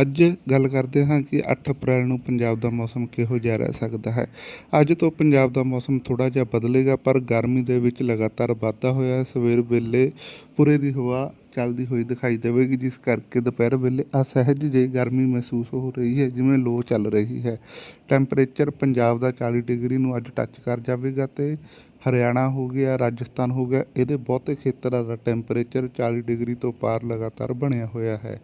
ਅੱਜ ਗੱਲ ਕਰਦੇ ਹਾਂ ਕਿ 8 ਅਪ੍ਰੈਲ ਨੂੰ ਪੰਜਾਬ ਦਾ ਮੌਸਮ ਕਿਹੋ ਜਿਹਾ ਰਹਿ ਸਕਦਾ ਹੈ। ਅੱਜ ਤੋਂ ਪੰਜਾਬ ਦਾ ਮੌਸਮ ਥੋੜਾ ਜਿਹਾ ਬਦਲੇਗਾ, ਪਰ ਗਰਮੀ ਦੇ ਵਿੱਚ ਲਗਾਤਾਰ ਵਾਧਾ ਹੋਇਆ ਸਵੇਰ ਵੇਲੇ ਪੂਰੇ ਦੀ ਹਵਾ ਚੱਲਦੀ ਹੋਈ ਦਿਖਾਈ ਦੇਵੇਗੀ, ਜਿਸ ਕਰਕੇ ਦੁਪਹਿਰ ਵੇਲੇ ਅਸਹਿਜ ਜਿਹੀ ਗਰਮੀ ਮਹਿਸੂਸ ਹੋ ਰਹੀ ਹੈ, ਜਿਵੇਂ ਲੋ ਚੱਲ ਰਹੀ ਹੈ। ਟੈਂਪਰੇਚਰ ਪੰਜਾਬ ਦਾ 40 ਡਿਗਰੀ ਨੂੰ ਅੱਜ ਟੱਚ ਕਰ ਜਾਵੇਗਾ ਤੇ ਹਰਿਆਣਾ ਹੋ ਗਿਆ, ਰਾਜਸਥਾਨ ਹੋ ਗਿਆ, ਇਹਦੇ ਬਹੁਤੇ ਖੇਤਰਾਂ ਦਾ ਟੈਂਪਰੇਚਰ 40 ਡਿਗਰੀ ਤੋਂ ਪਾਰ ਲਗਾਤਾਰ ਬਣਿਆ ਹੋਇਆ ਹੈ।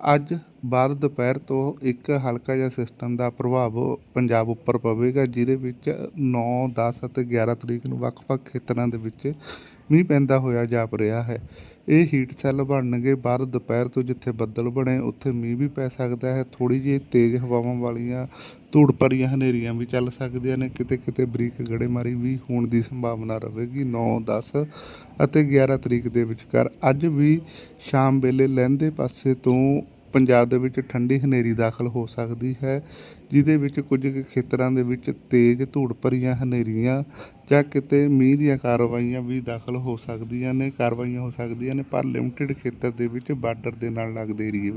ਅੱਜ ਬਾਅਦ ਦੁਪਹਿਰ ਤੋਂ ਇੱਕ ਹਲਕਾ ਜਿਹਾ ਸਿਸਟਮ ਦਾ ਪ੍ਰਭਾਵ ਪੰਜਾਬ ਉੱਪਰ ਪਵੇਗਾ, ਜਿਹਦੇ ਵਿੱਚ 9 10 ਅਤੇ 11 ਤਰੀਕ ਨੂੰ ਵੱਖ-ਵੱਖ ਖੇਤਰਾਂ ਦੇ ਵਿੱਚ ਮੀਂਹ ਪੈਂਦਾ ਹੋਇਆ ਜਾਪ ਰਿਹਾ ਹੈ। ਇਹ ਹੀਟ ਸੈੱਲ ਬਣਨਗੇ ਬਾਅਦ ਦੁਪਹਿਰ ਤੋਂ ਜਿੱਥੇ ਬੱਦਲ ਬਣੇ, ਉੱਥੇ ਮੀਂਹ ਵੀ ਪੈ ਸਕਦਾ ਹੈ। ਥੋੜੀ ਜਿਹੀ ਤੇਜ਼ ਹਵਾਵਾਂ ਵਾਲੀਆਂ ਧੂੜ ਭਰੀਆਂ ਹਨੇਰੀਆਂ ਵੀ ਚੱਲ ਸਕਦੀਆਂ ਨੇ। ਕਿਤੇ ਕਿਤੇ ਬਰੀਕ ਗੜੇਮਾਰੀ ਵੀ ਹੋਣ ਦੀ ਸੰਭਾਵਨਾ ਰਹੇਗੀ। 9 10 ਅਤੇ 11 ਤਰੀਕ ਦੇ ਵਿਚਕਾਰ ਅੱਜ ਵੀ ਸ਼ਾਮ ਵੇਲੇ ਲਹਿੰਦੇ ਪਾਸੇ ਤੋਂ ਪੰਜਾਬ ਦੇ ਵਿੱਚ ਠੰਡੀ ਹਨੇਰੀ ਦਾਖਲ ਹੋ ਸਕਦੀ ਹੈ, ਜਿਹਦੇ ਵਿੱਚ ਕੁਝ ਖੇਤਰਾਂ ਦੇ ਵਿੱਚ ਤੇਜ਼ ਧੂੜ ਭਰੀਆਂ ਹਨੇਰੀਆਂ ਜਾਂ ਕਿਤੇ ਮੀਂਹ ਦੀਆਂ ਕਾਰਵਾਈਆਂ ਵੀ ਦਾਖਲ ਹੋ ਸਕਦੀਆਂ ਨੇ, ਕਾਰਵਾਈਆਂ ਹੋ ਸਕਦੀਆਂ ਨੇ, ਪਰ ਲਿਮਟਿਡ ਖੇਤਰ ਦੇ ਵਿੱਚ ਬਾਰਡਰ ਦੇ ਨਾਲ ਲੱਗਦੇ ਏਰੀਏ ਵਿੱਚ।